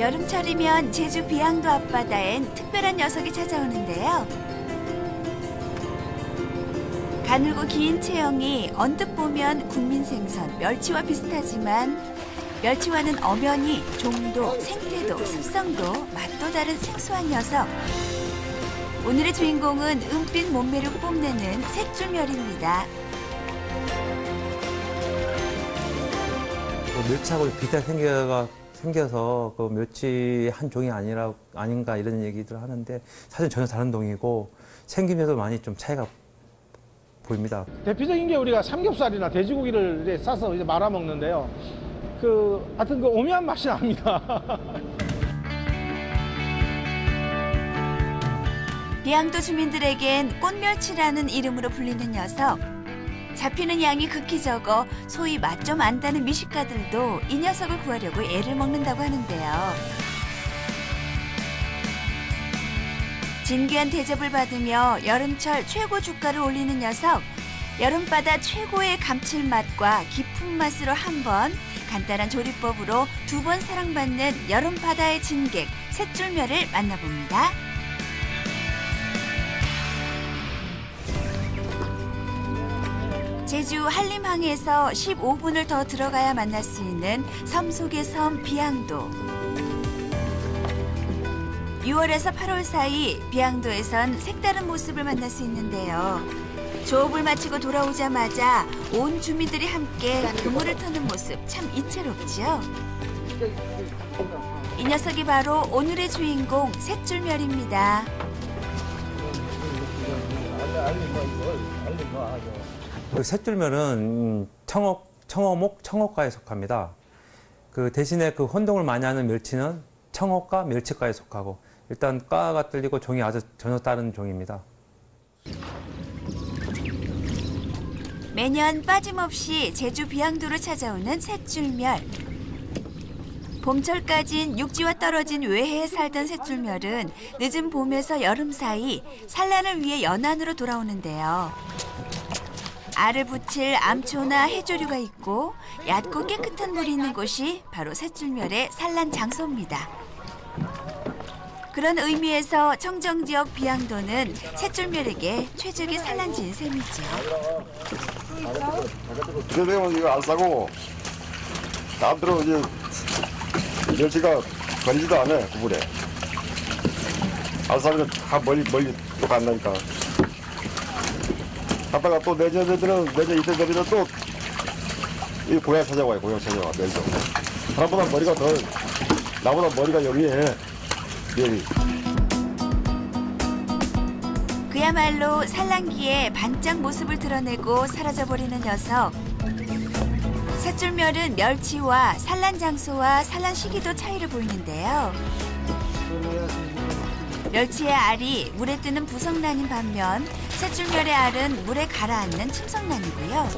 여름철이면 제주 비양도 앞바다엔 특별한 녀석이 찾아오는데요. 가늘고 긴 체형이 언뜻 보면 국민 생선 멸치와 비슷하지만 멸치와는 엄연히 종도, 생태도, 습성도 맛도 다른 생소한 녀석. 오늘의 주인공은 은빛 몸매를 뽐내는 셋줄멸입니다. 그 멸치하고 비슷하게 생겨가 생겨서 그 멸치 한 종이 아니라 아닌가 이런 얘기들 하는데 사실 전혀 다른 동이고 생김새도 많이 좀 차이가 보입니다. 대표적인 게 우리가 삼겹살이나 돼지고기를 이제 싸서 이제 말아 먹는데요. 그 하여튼 그 오묘한 맛이 납니다. 비양도 주민들에겐 꽃멸치라는 이름으로 불리는 녀석. 잡히는 양이 극히 적어 소위 맛 좀 안다는 미식가들도 이 녀석을 구하려고 애를 먹는다고 하는데요. 진귀한 대접을 받으며 여름철 최고 주가를 올리는 녀석. 여름바다 최고의 감칠맛과 깊은 맛으로 한 번, 간단한 조리법으로 두 번 사랑받는 여름바다의 진객 셋줄멸을 만나봅니다. 제주 한림항에서 15분을 더 들어가야 만날 수 있는 섬 속의 섬 비양도. 6월에서 8월 사이 비양도에선 색다른 모습을 만날 수 있는데요. 조업을 마치고 돌아오자마자 온 주민들이 함께 그물을 터는 모습 참 이채롭지요. 이 녀석이 바로 오늘의 주인공 셋줄멸입니다. 그 셋줄멸은 음, 청어, 청어목, 청어과에 속합니다. 그 대신에 그 혼동을 많이 하는 멸치는 청어과, 멸치과에 속하고 일단 과가 틀리고 종이 아주 전혀 다른 종입니다. 매년 빠짐없이 제주 비양도를 찾아오는 셋줄멸. 봄철까진 육지와 떨어진 외해에 살던 셋줄멸은 늦은 봄에서 여름 사이 산란을 위해 연안으로 돌아오는데요. 알을 붙일 암초나 해조류가 있고 얕고 깨끗한 물이 있는 곳이 바로 셋줄멸의 산란 장소입니다. 그런 의미에서 청정지역 비양도는 셋줄멸에게 최적의 산란지인 셈이죠. 그러면 이거 안 싸고 다음대로 이제 멸치가 걸리지도 않아 구불에 안 싸면 다 멀리 멀리 또 간다니까 갔다가 또 내년에 들은 내년 이때 되면 또 이 고향 찾아와요 고향 찾아와 멸종 사람보다 머리가 더 나보다 머리가 영리해 멸이 그야말로 산란기에 반짝 모습을 드러내고 사라져버리는 녀석. 셋줄멸은 멸치와 산란 장소와 산란 시기도 차이를 보이는데요. 멸치의 알이 물에 뜨는 부성란인 반면 셋줄멸의 알은 물에 가라앉는 침성란이고요.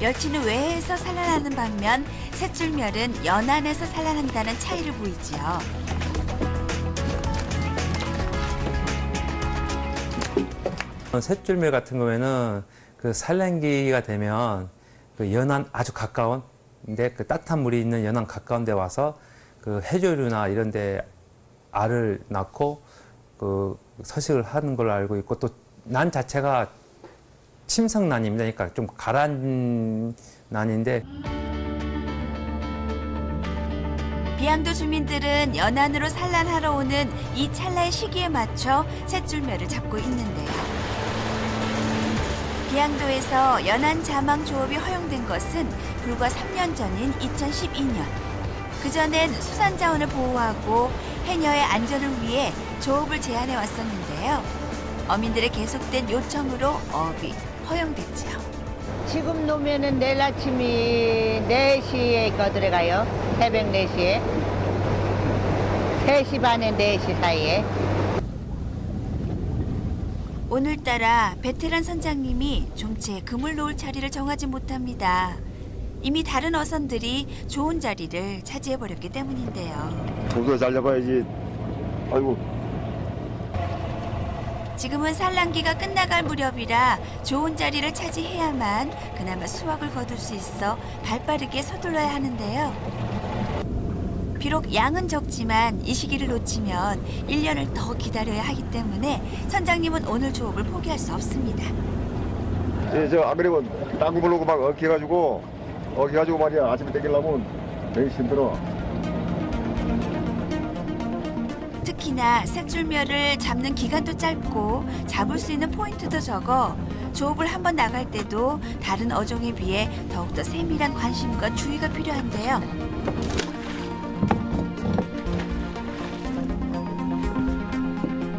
멸치는 외해에서 산란하는 반면 셋줄멸은 연안에서 산란한다는 차이를 보이지요. 셋줄멸 같은 경우에는 그 산란기가 되면 그 연안 아주 가까운 근데 그 따뜻한 물이 있는 연안 가까운 데 와서 그 해조류나 이런 데 알을 낳고 그 서식을 하는 걸로 알고 있고 또 난 자체가 침성난입니다. 그러니까 좀 가라앉은 난인데 비양도 주민들은 연안으로 산란하러 오는 이 찰나의 시기에 맞춰 셋줄매를 잡고 있는데요. 비양도에서 연안 자망 조업이 허용된 것은 불과 3년 전인 2012년. 그전엔 수산 자원을 보호하고 해녀의 안전을 위해 조업을 제한해 왔었는데요. 어민들의 계속된 요청으로 어업이 허용됐죠. 지금 놓으면은 내일 아침이 4시에 거 들어가요. 새벽 4시에. 3시 반에 4시 사이에. 오늘따라 베테랑 선장님이 좀채 그물 놓을 자리를 정하지 못합니다. 이미 다른 어선들이 좋은 자리를 차지해버렸기 때문인데요. 동서 잘 잡아야지 아이고 지금은 산란기가 끝나갈 무렵이라 좋은 자리를 차지해야만 그나마 수확을 거둘 수 있어 발빠르게 서둘러야 하는데요. 비록 양은 적지만 이 시기를 놓치면 1년을 더 기다려야 하기 때문에 선장님은 오늘 조업을 포기할 수 없습니다. 예, 저안 그러면 땅 구멍으로 막 엉켜가지고 엉켜가지고 말이야 아침에 땡기려면 되게 힘들어. 특히나 색줄멸을 잡는 기간도 짧고 잡을 수 있는 포인트도 적어 조업을 한번 나갈 때도 다른 어종에 비해 더욱더 세밀한 관심과 주의가 필요한데요.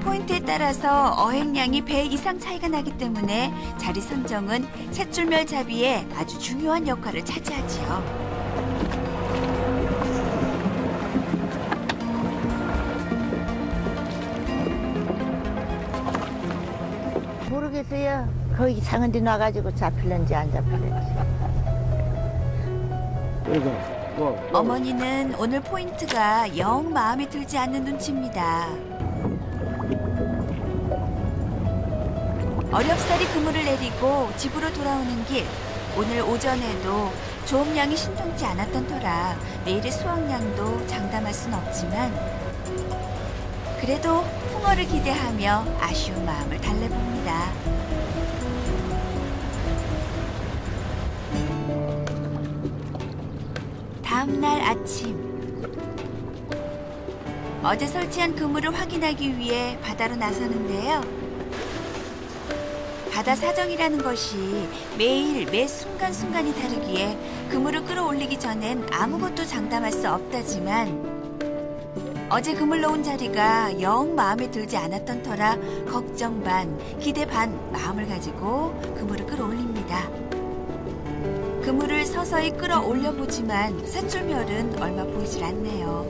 포인트에 따라서 어획량이 배 이상 차이가 나기 때문에 자리 선정은 셋줄멸 잡이에 아주 중요한 역할을 차지하지요. 모르겠어요. 거기 상은 데 놔가지고 잡힐는지 안 잡힐는지. 그래서 뭐 어머니는 오늘 포인트가 영 마음에 들지 않는 눈치입니다. 어렵사리 그물을 내리고 집으로 돌아오는 길. 오늘 오전에도 조업량이 신통치 않았던 터라 내일의 수확량도 장담할 순 없지만 그래도 풍어를 기대하며 아쉬운 마음을 달래봅니다. 다음 날 아침 어제 설치한 그물을 확인하기 위해 바다로 나서는데요. 바다 사정이라는 것이 매일 매 순간순간이 다르기에 그물을 끌어올리기 전엔 아무것도 장담할 수 없다지만 어제 그물 놓은 자리가 영 마음에 들지 않았던 터라 걱정 반 기대 반 마음을 가지고 그물을 끌어올립니다. 그물을 서서히 끌어올려 보지만 셋줄멸은 얼마 보이질 않네요.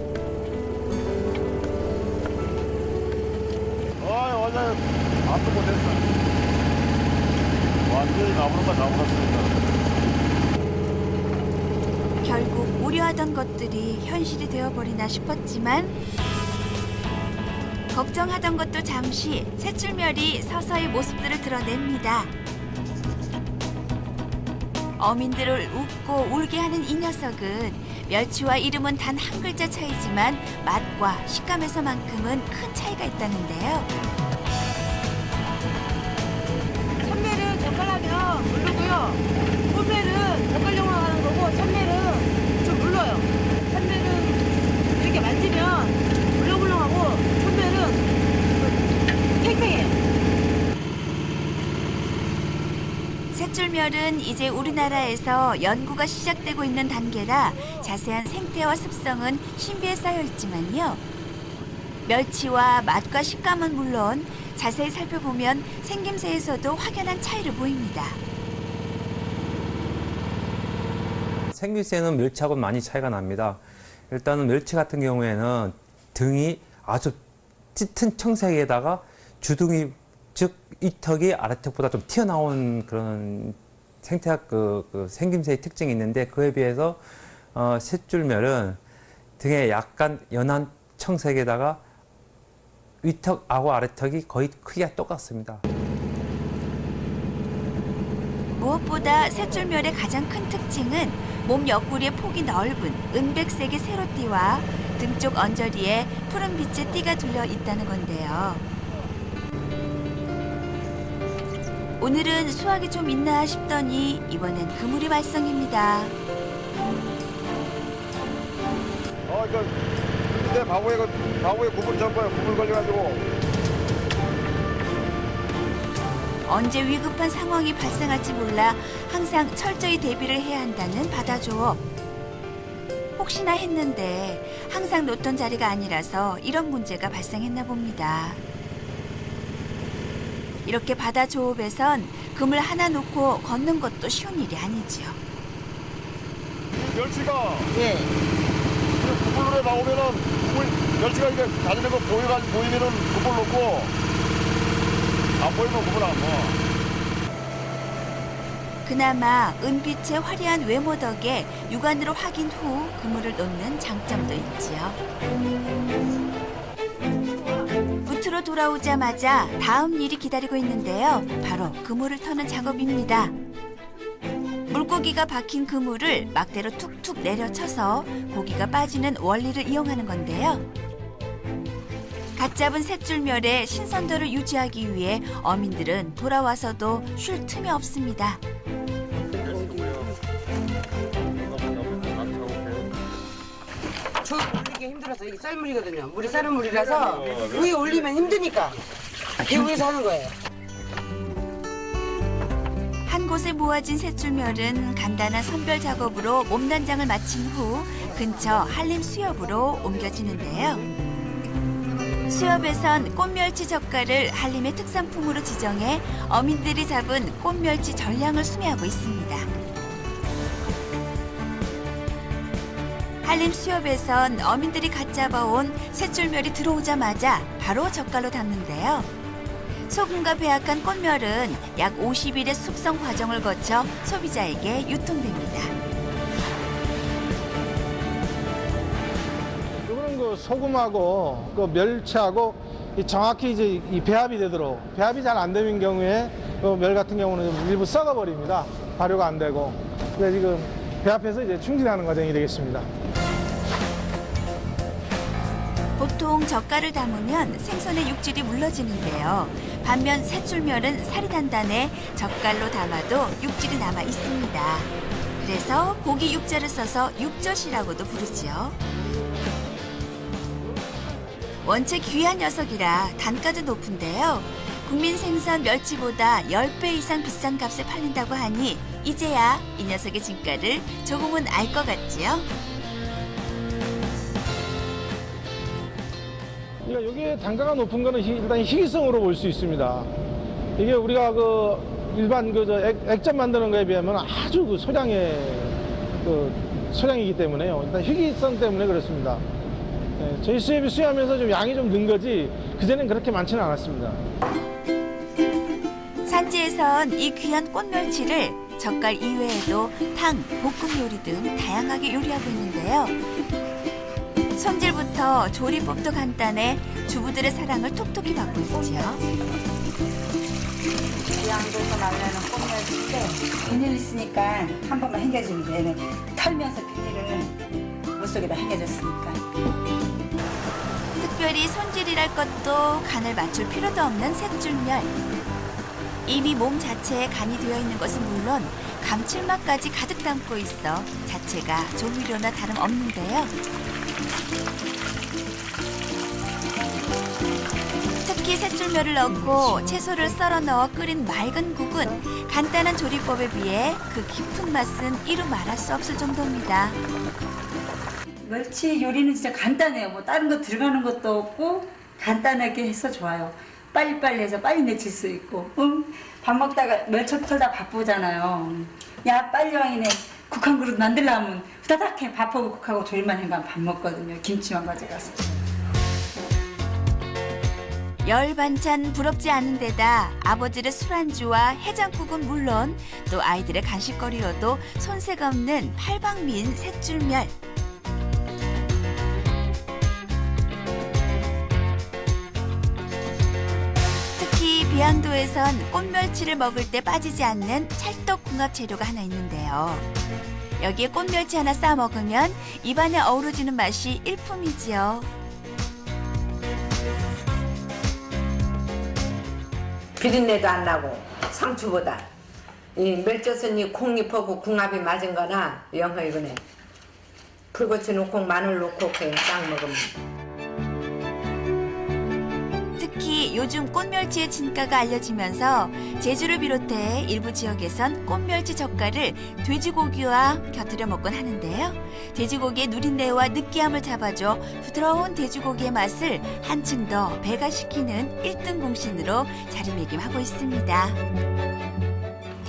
아 완전 앞도 못했어. 완전히 나무로만 나무랐으니까. 결국 우려하던 것들이 현실이 되어버리나 싶었지만 걱정하던 것도 잠시 셋줄멸이 서서히 모습들을 드러냅니다. 어민들을 웃고 울게 하는 이 녀석은 멸치와 이름은 단 한 글자 차이지만 맛과 식감에서만큼은 큰 차이가 있다는데요. 천매를 젓가락이요 물르고요. 꽃매는 젓갈용으로 하는 거고 천매는 좀 물러요. 천매는 이렇게 만지면 물렁물렁하고 천매는 탱탱해요. 셋줄멸은 이제 우리나라에서 연구가 시작되고 있는 단계라 자세한 생태와 습성은 신비에 쌓여 있지만요. 멸치와 맛과 식감은 물론 자세히 살펴보면 생김새에서도 확연한 차이를 보입니다. 생김새는 멸치하고 많이 차이가 납니다. 일단은 멸치 같은 경우에는 등이 아주 짙은 청색에다가 주둥이 즉 이 턱이 아래턱보다 좀 튀어나온 그런 생태학 그, 그 생김새의 특징이 있는데 그에 비해서 어, 셋줄멸은 등에 약간 연한 청색에다가 위턱하고 아래턱이 거의 크기가 똑같습니다. 무엇보다 셋줄멸의 가장 큰 특징은 몸 옆구리의 폭이 넓은 은백색의 세로띠와 등쪽 언저리에 푸른빛의 띠가 둘려 있다는 건데요. 오늘은 수확이 좀 있나 싶더니 이번엔 그물이 발성입니다. 어, 이거 근데 바보에 그 바보에 구불 전 거야. 구불 걸려가지고. 언제 위급한 상황이 발생할지 몰라 항상 철저히 대비를 해야 한다는 바다조업. 혹시나 했는데 항상 놓던 자리가 아니라서 이런 문제가 발생했나 봅니다. 이렇게 바다 조업에선 그물 하나 놓고 걷는 것도 쉬운 일이 아니지요. 멸치가 예. 그 구불로 나오면은 구불 멸치가 이게 다니는 거 보이가 보이면은 구불 놓고 안 보이면 구불 안 넣어. 그나마 은빛의 화려한 외모 덕에 육안으로 확인 후 그물을 놓는 장점도 있지요. 우트로 돌아오자마자 다음 일이 기다리고 있는데요. 바로 그물을 터는 작업입니다. 물고기가 박힌 그물을 막대로 툭툭 내려쳐서 고기가 빠지는 원리를 이용하는 건데요. 갓 잡은 셋줄멸의 신선도를 유지하기 위해 어민들은 돌아와서도 쉴 틈이 없습니다. 올리기 힘들어서 이게 쌀물이거든요. 물이 쌀은 물이라서 위에 올리면 힘드니까 이 위에서 하는 거예요. 한 곳에 모아진 셋줄멸은 간단한 선별 작업으로 몸단장을 마친 후 근처 한림 수협으로 옮겨지는데요. 수협에선 꽃멸치 젓갈을 한림의 특산품으로 지정해 어민들이 잡은 꽃멸치 전량을 수매하고 있습니다. 한림 수협에선 어민들이 갓 잡아온 셋줄멸이 들어오자마자 바로 젓갈로 담는데요. 소금과 배합한 꽃멸은 약 50일의 숙성 과정을 거쳐 소비자에게 유통됩니다. 이거는 그 소금하고 그 멸치하고 이 정확히 이제 이 배합이 되도록 배합이 잘 안 되는 경우에 그 멸 같은 경우는 일부 썩어 버립니다. 발효가 안 되고. 지금 배합해서 이제 충진하는 과정이 되겠습니다. 보통 젓갈을 담으면 생선의 육질이 물러지는데요. 반면 셋줄멸은 살이 단단해 젓갈로 담아도 육질이 남아 있습니다. 그래서 고기 육자를 써서 육젓이라고도 부르지요. 원체 귀한 녀석이라 단가도 높은데요. 국민 생선 멸치보다 10배 이상 비싼 값에 팔린다고 하니 이제야 이 녀석의 진가를 조금은 알 것 같지요? 그러니까 여기에 단가가 높은 거는 희- 일단 희귀성으로 볼 수 있습니다. 이게 우리가 그 일반 그저 액젓 만드는 거에 비하면 아주 그 소량의 그 소량이기 때문에요. 일단 희귀성 때문에 그렇습니다. 예, 저희 수협이 수하면서 좀 양이 좀 는 거지 그전엔 그렇게 많지는 않았습니다. 산지에선 이 귀한 꽃멸치를 젓갈 이외에도 탕, 볶음 요리 등 다양하게 요리하고 있는데요. 손질부터 조리법도 간단해 주부들의 사랑을 톡톡히 받고 있지요. 양도서 말라는 꽃멸치인데 비닐 있으니까 한 번만 hen겨주면 돼. 얘는 털면서 비닐을 물속에다 hen겨줬으니까. 특별히 손질이랄 것도 간을 맞출 필요도 없는 셋줄멸. 이미 몸 자체에 간이 되어 있는 것은 물론 감칠맛까지 가득 담고 있어 자체가 조미료나 다름없는데요. 특히 셋줄멸을 넣고 채소를 썰어 넣어 끓인 맑은 국은 간단한 조리법에 비해 그 깊은 맛은 이루 말할 수 없을 정도입니다. 멸치 요리는 진짜 간단해요. 뭐 다른 거 들어가는 것도 없고 간단하게 해서 좋아요. 빨리빨리 해서 빨리 내칠 수 있고. 응? 밥 먹다가 멸치 털다 바쁘잖아요. 야 빨리 왕이네. 국 한 그릇 만들려면 후다닥 해. 밥하고 국하고 조리만 해가면 밥 먹거든요. 김치만 가져가서. 열 반찬 부럽지 않은 데다 아버지의 술안주와 해장국은 물론 또 아이들의 간식거리로도 손색 없는 팔방민 셋줄멸. 특히 비양도에선 꽃멸치를 먹을 때 빠지지 않는 찰떡궁합 재료가 하나 있는데요. 여기에 꽃멸치 하나 싸 먹으면 입안에 어우러지는 맛이 일품이지요. 비린내도 안 나고 상추보다. 이 멸젓은 콩잎하고 궁합이 맞은 거나 영어 이거네. 풀고치 넣고 마늘 넣고 그냥 딱 먹으면 특히 요즘 꽃멸치의 진가가 알려지면서 제주를 비롯해 일부 지역에선 꽃멸치 젓갈을 돼지고기와 곁들여 먹곤 하는데요. 돼지고기의 누린내와 느끼함을 잡아줘 부드러운 돼지고기의 맛을 한층 더 배가시키는 1등 공신으로 자리매김하고 있습니다.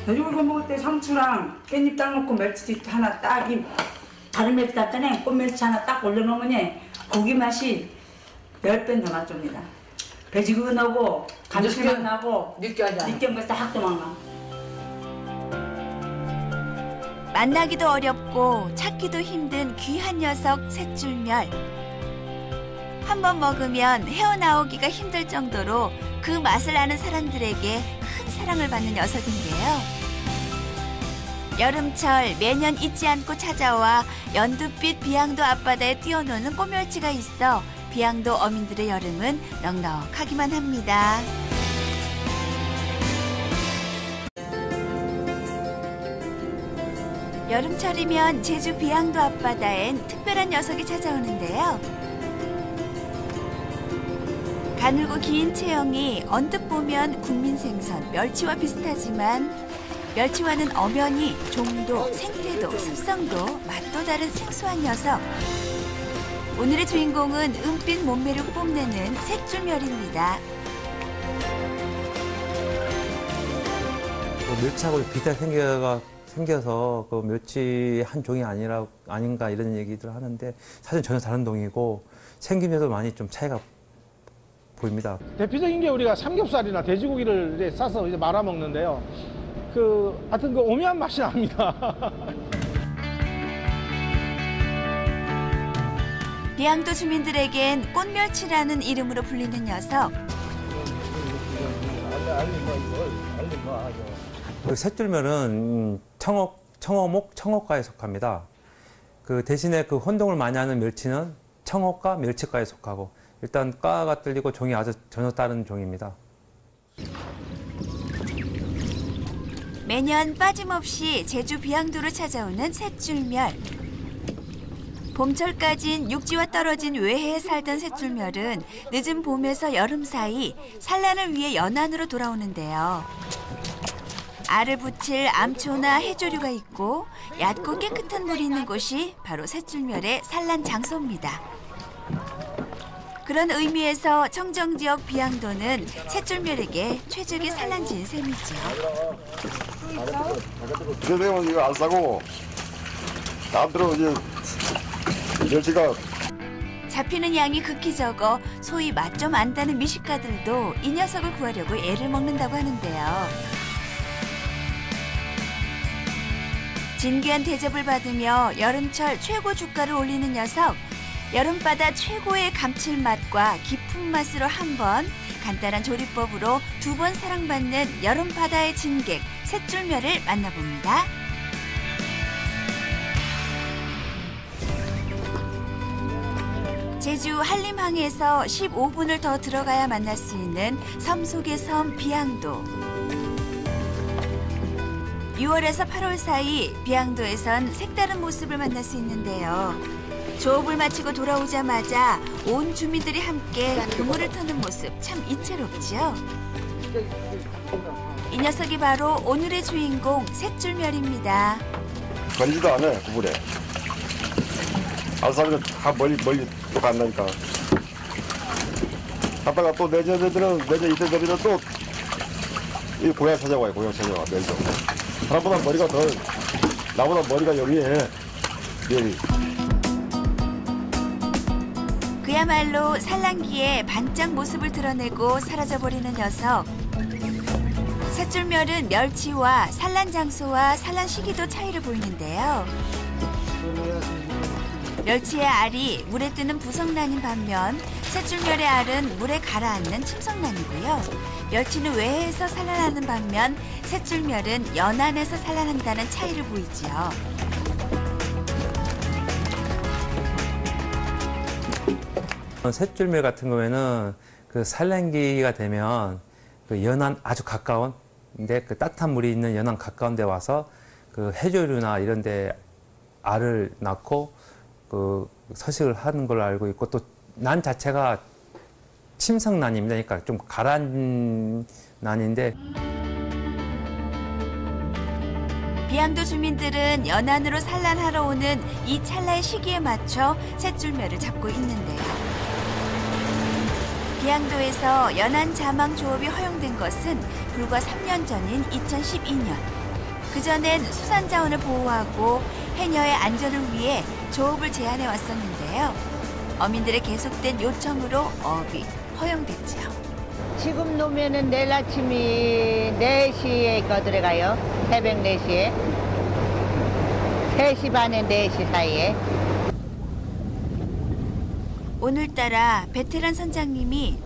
돼지고기 먹을 때 상추랑 깻잎 딱 넣고 멸치 하나 딱, 이 다른 멸치 땄더니 꽃멸치 하나 딱 올려놓으면 고기 맛이 열 배는 더 맛줍니다. 돼지고기 넣고 감칠맛 나고 않아 느끼한 거싹 도망가. 만나기도 어렵고 찾기도 힘든 귀한 녀석 셋줄멸. 한 번 먹으면 헤어나오기가 힘들 정도로 그 맛을 아는 사람들에게 큰 사랑을 받는 녀석인데요. 여름철 매년 잊지 않고 찾아와 연두빛 비양도 앞바다에 뛰어노는 꽃멸치가 있어 비양도 어민들의 여름은 넉넉하기만 합니다. 여름철이면 제주 비양도 앞바다엔 특별한 녀석이 찾아오는데요. 가늘고 긴 체형이 언뜻 보면 국민 생선 멸치와 비슷하지만 멸치와는 엄연히 종도, 생태도, 습성도 맛도 다른 생소한 녀석. 오늘의 주인공은 은빛 몸매를 뽐내는 셋줄멸입니다. 그 멸치하고 비슷하게 생겨가, 생겨서 그 멸치 한 종이 아니라 아닌가 이런 얘기들 하는데 사실 전혀 다른 동이고 생김새도 많이 좀 차이가 보입니다. 대표적인 게 우리가 삼겹살이나 돼지고기를 이제 싸서 이제 말아 먹는데요. 그 하여튼 그 오묘한 맛이 납니다. 비양도 주민들에겐 꽃멸치라는 이름으로 불리는 녀석. 그 셋줄면은 음, 청어, 청어목, 청어과에 속합니다. 그 대신에 그 혼동을 많이 하는 멸치는 청어과, 멸치과에 속하고 일단 과가 틀리고 종이 아주 전혀 다른 종입니다. 매년 빠짐없이 제주 비양도로 찾아오는 셋줄멸. 봄철까진 육지와 떨어진 외해에 살던 셋줄멸은 늦은 봄에서 여름 사이 산란을 위해 연안으로 돌아오는데요. 알을 붙일 암초나 해조류가 있고 얕고 깨끗한 물이 있는 곳이 바로 셋줄멸의 산란 장소입니다. 그런 의미에서 청정지역 비양도는 셋줄멸에게 최적의 산란지인 셈이죠. 그래서 이거 안 싸고 남들은 이제 멸치가 잡히는 양이 극히 적어 소위 맛 좀 안다는 미식가들도 이 녀석을 구하려고 애를 먹는다고 하는데요. 진귀한 대접을 받으며 여름철 최고 주가를 올리는 녀석. 여름바다 최고의 감칠맛과 깊은 맛으로 한 번, 간단한 조리법으로 두 번 사랑받는 여름바다의 진객 셋줄멸을 만나봅니다. 제주 한림항에서 15분을 더 들어가야 만날 수 있는 섬 속의 섬 비양도. 6월에서 8월 사이 비양도에선 색다른 모습을 만날 수 있는데요. 조업을 마치고 돌아오자마자 온 주민들이 함께 그물을 터는 모습 참 이채롭죠. 이 녀석이 바로 오늘의 주인공 셋줄멸입니다. 걸리지도 않아 구불에 알싸면 다 멀리 멀리 또 간다니까 갔다가 또 내년 애들은 내년 이때 되면 또 이 고향 찾아와요 고향 찾아와 멸종 사람보다 머리가 더 나보다 머리가 여기에 여기 그야말로 산란기에 반짝 모습을 드러내고 사라져버리는 녀석. 셋줄멸은 멸치와 산란 장소와 산란 시기도 차이를 보이는데요. 멸치의 알이 물에 뜨는 부성란인 반면 셋줄멸의 알은 물에 가라앉는 침성란이고요. 멸치는 외해에서 산란하는 반면 셋줄멸은 연안에서 산란한다는 차이를 보이지요. 셋줄멸 같은 경우에는 그 산란기가 되면 그 연안 아주 가까운 근데 그 따뜻한 물이 있는 연안 가까운 데 와서 그 해조류나 이런 데 알을 낳고 그 서식을 하는 걸로 알고 있고 또 난 자체가 침성난입니다. 그러니까 좀 가라앉은 난인데 비양도 주민들은 연안으로 산란하러 오는 이 찰나의 시기에 맞춰 셋줄멸을 잡고 있는데요. 비양도에서 연안 자망 조업이 허용된 것은 불과 3년 전인 2012년. 그전엔 수산 자원을 보호하고 해녀의 안전을 위해 조업을 제한해 왔었는데요. 어민들의 계속된 요청으로 어업이 허용됐죠. 지금 놓으면은 내일 아침이 4시에 거 들어가요. 새벽 4시에. 3시 반에 4시 사이에. 오늘따라 베테랑 선장님이